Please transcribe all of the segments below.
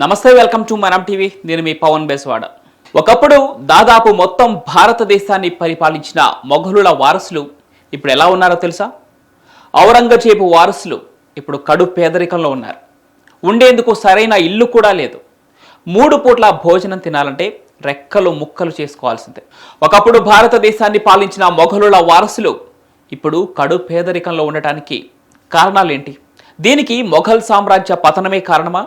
నమస్తే welcome to మనం TV. నేను మీ పవన్ బేస్వాడ. ఒకప్పుడు దాదాపు మొత్తం భారతదేశాన్ని పరిపాలించిన మొఘలుల వారసులు ఇప్పుడు ఎలా ఉన్నారో తెలుసా? ఔరంగజేబు వారసులు ఇప్పుడు కడు పేదరికంలో ఉన్నారు. ఉండేందుకు సరైన ఇల్లు కూడా లేదు. మూడు పూట్ల భోజనం తినాలంటే రెక్కలు ముక్కలు చేసుకోవాల్సిందే. ఒకప్పుడు భారతదేశాన్ని పాలించిన మొఘలుల వారసులు ఇప్పుడు కడు పేదరికంలో ఉండటానికి కారణాలేంటి? దీనికి మొఘల్ సామ్రాజ్య పతనమే కారణమా?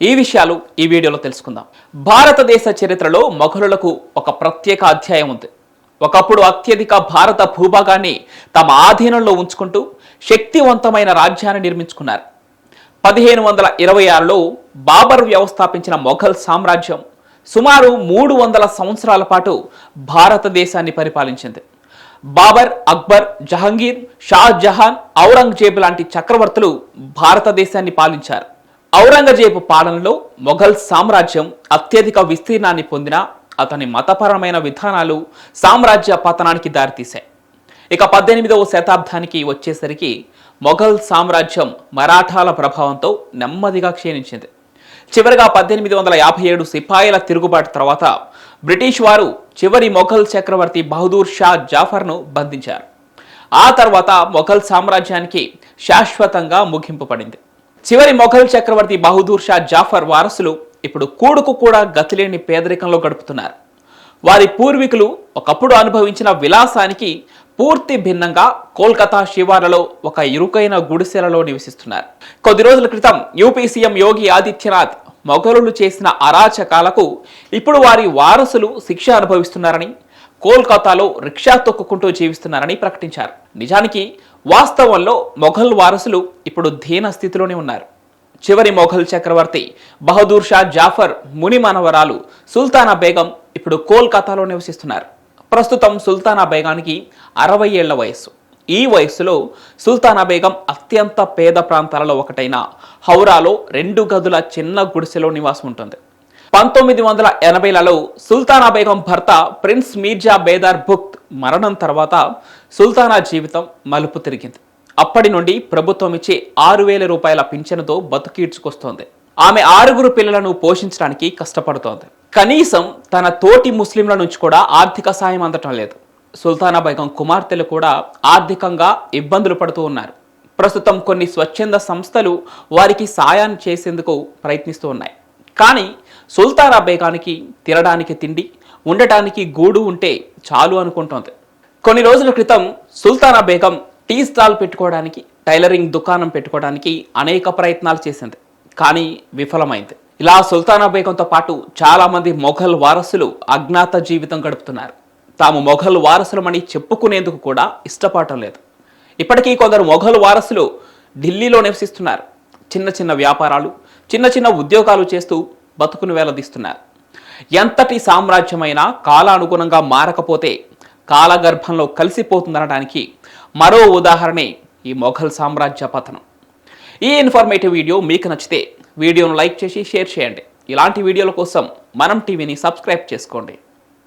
ఈ విషయాలు ఈ వీడియోలో తెలుసుకుందాం. భారతదేశ చరిత్రలో మొఘలులకు ఒక ప్రత్యేక అధ్యాయం ఉంది. ఒకప్పుడు అత్యధిక భారత భూభాగాన్ని తమ ఆధీనంలో ఉంచుకుంటూ శక్తివంతమైన రాజ్యాన్ని నిర్మించుకున్నారు. పదిహేను వందల ఇరవై ఆరులో బాబర్ వ్యవస్థాపించిన మొఘల్ సామ్రాజ్యం సుమారు మూడు వందల సంవత్సరాల పాటు భారతదేశాన్ని పరిపాలించింది. బాబర్ అక్బర్ జహంగీర్ షాజహాన్ ఔరంగజేబ్ లాంటి చక్రవర్తులు భారతదేశాన్ని పాలించారు. ఔరంగజేబు పాలనలో మొఘల్ సామ్రాజ్యం అత్యధిక విస్తీర్ణాన్ని పొందిన అతని మతపరమైన విధానాలు సామ్రాజ్య పతనానికి దారితీశాయి. ఇక పద్దెనిమిదవ శతాబ్దానికి వచ్చేసరికి మొఘల్ సామ్రాజ్యం మరాఠాల ప్రభావంతో నెమ్మదిగా క్షీణించింది. చివరిగా పద్దెనిమిది వందల యాభై ఏడు సిపాయిల తిరుగుబాటు తర్వాత బ్రిటిష్ వారు చివరి మొఘల్ చక్రవర్తి బహదూర్ షా జాఫర్ను బంధించారు. ఆ తర్వాత మొఘల్ సామ్రాజ్యానికి శాశ్వతంగా ముగింపు పడింది. చివరి మొఘల్ చక్రవర్తి బహదూర్ షా జాఫర్ వారసులు ఇప్పుడు కూడుకు కూడా గతిలేని పేదరికంలో గడుపుతున్నారు. వారి పూర్వీకులు ఒకప్పుడు అనుభవించిన విలాసానికి పూర్తి భిన్నంగా కోల్కతా శివార్లలో ఒక ఇరుకైన గుడిసెలలో నివసిస్తున్నారు. కొద్ది రోజుల క్రితం యూపీ సీఎం యోగి ఆదిత్యనాథ్ మొఘలులు చేసిన అరాచకాలకు ఇప్పుడు వారి వారసులు శిక్ష అనుభవిస్తున్నారని కోల్కతాలో రిక్షా తొక్కుకుంటూ జీవిస్తున్నారని ప్రకటించారు. నిజానికి వాస్తవంలో మొఘల్ వారసులు ఇప్పుడు దీన స్థితిలోనే ఉన్నారు. చివరి మొఘల్ చక్రవర్తి బహదూర్ షా జాఫర్ ముని మనవరాలు సుల్తానా బేగం ఇప్పుడు కోల్కతాలో నివసిస్తున్నారు. ప్రస్తుతం సుల్తానా బేగానికి అరవై ఏళ్ళ వయస్సు. ఈ వయస్సులో సుల్తానా బేగం అత్యంత పేద ప్రాంతాలలో ఒకటైన హౌరాలో రెండు గదుల చిన్న గుడిసెలో నివాసం ఉంటుంది. పంతొమ్మిది వందల ఎనభైలలో సుల్తానా బేగం భర్త ప్రిన్స్ మీర్జా బేదార్ బుక్త్ మరణం తర్వాత సుల్తానా జీవితం మలుపు తిరిగింది. అప్పటి నుండి ప్రభుత్వం ఇచ్చే ఆరు వేల రూపాయల పింఛనుతో బతుకీడ్చుకొస్తోంది ఆమె ఆరుగురు పిల్లలను పోషించడానికి కష్టపడుతోంది. కనీసం తన తోటి ముస్లింల నుంచి కూడా ఆర్థిక సాయం అందటం లేదు. సుల్తానా బేగం కుమార్తెలు కూడా ఆర్థికంగా ఇబ్బందులు పడుతూ ఉన్నారు. ప్రస్తుతం కొన్ని స్వచ్ఛంద సంస్థలు వారికి సాయాన్ని చేసేందుకు ప్రయత్నిస్తూ ఉన్నాయి. కానీ సుల్తానా బేగానికి తినడానికి తిండి ఉండటానికి గూడు ఉంటే చాలు అనుకుంటోంది. కొన్ని రోజుల క్రితం సుల్తానా బేగం టీ స్టాల్ పెట్టుకోవడానికి టైలరింగ్ దుకాణం పెట్టుకోవడానికి అనేక ప్రయత్నాలు చేసింది కానీ విఫలమైంది. ఇలా సుల్తానా బేగంతో పాటు చాలామంది మొఘల్ వారసులు అజ్ఞాత జీవితం గడుపుతున్నారు. తాము మొఘల్ వారసులమని చెప్పుకునేందుకు కూడా ఇష్టపడటం లేదు. ఇప్పటికీ కొందరు మొఘల్ వారసులు ఢిల్లీలో నివసిస్తున్నారు. చిన్న చిన్న వ్యాపారాలు చిన్న చిన్న ఉద్యోగాలు చేస్తూ బతుకును వేలదీస్తున్నారు. ఎంతటి సామ్రాజ్యమైనా కాలానుగుణంగా మారకపోతే కాలగర్భంలో కలిసిపోతుందనడానికి మరో ఉదాహరణే ఈ మొఘల్ సామ్రాజ్య పతనం. ఈ ఇన్ఫర్మేటివ్ వీడియో మీకు నచ్చితే వీడియోను లైక్ చేసి షేర్ చేయండి. ఇలాంటి వీడియోల కోసం మనం టీవీని సబ్స్క్రైబ్ చేసుకోండి.